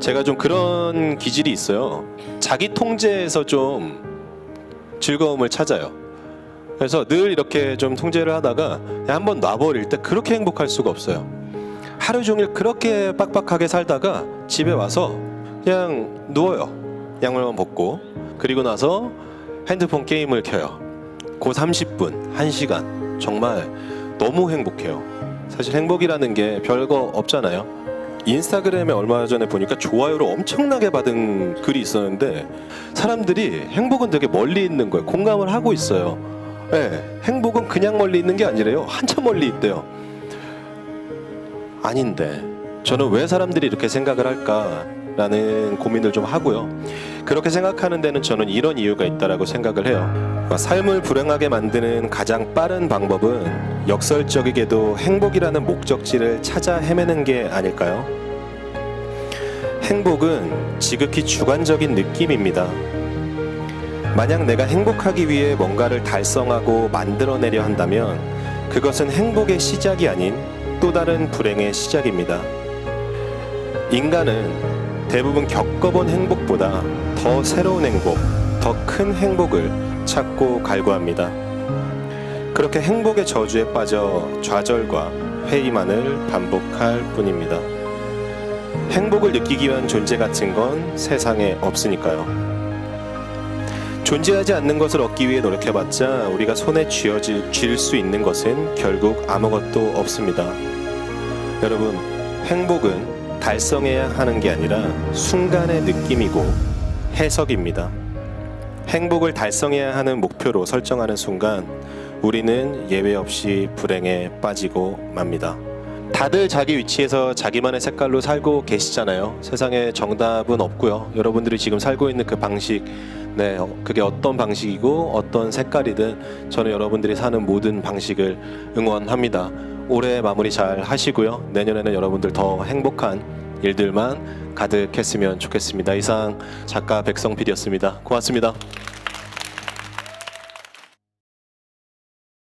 제가 좀 그런 기질이 있어요. 자기 통제에서 좀 즐거움을 찾아요. 그래서 늘 이렇게 좀 통제를 하다가 한번 놔버릴 때 그렇게 행복할 수가 없어요. 하루 종일 그렇게 빡빡하게 살다가 집에 와서 그냥 누워요. 양말만 벗고 그리고 나서 핸드폰 게임을 켜요. 그 30분, 1시간 정말 너무 행복해요. 사실 행복이라는 게 별거 없잖아요. 인스타그램에 얼마 전에 보니까 좋아요를 엄청나게 받은 글이 있었는데 사람들이 행복은 되게 멀리 있는 거예요. 공감을 하고 있어요. 네, 행복은 그냥 멀리 있는 게 아니래요. 한참 멀리 있대요. 아닌데 저는 왜 사람들이 이렇게 생각을 할까라는 고민을 좀 하고요. 그렇게 생각하는 데는 저는 이런 이유가 있다라고 생각을 해요. 삶을 불행하게 만드는 가장 빠른 방법은 역설적이게도 행복이라는 목적지를 찾아 헤매는 게 아닐까요? 행복은 지극히 주관적인 느낌입니다. 만약 내가 행복하기 위해 뭔가를 달성하고 만들어내려 한다면 그것은 행복의 시작이 아닌 또 다른 불행의 시작입니다. 인간은 대부분 겪어본 행복보다 더 새로운 행복, 더 큰 행복을 찾고 갈구합니다. 그렇게 행복의 저주에 빠져 좌절과 회의만을 반복할 뿐입니다. 행복을 느끼기 위한 존재 같은 건 세상에 없으니까요. 존재하지 않는 것을 얻기 위해 노력해봤자 우리가 손에 쥐어질 쥘 수 있는 것은 결국 아무것도 없습니다. 여러분, 행복은 달성해야 하는 게 아니라 순간의 느낌이고 해석입니다. 행복을 달성해야 하는 목표로 설정하는 순간 우리는 예외 없이 불행에 빠지고 맙니다. 다들 자기 위치에서 자기만의 색깔로 살고 계시잖아요. 세상에 정답은 없고요. 여러분들이 지금 살고 있는 그 방식, 네, 어, 그게 어떤 방식이고 어떤 색깔이든 저는 여러분들이 사는 모든 방식을 응원합니다. 올해 마무리 잘 하시고요. 내년에는 여러분들 더 행복한 일들만 가득했으면 좋겠습니다. 이상 작가 백성 PD였습니다. 고맙습니다.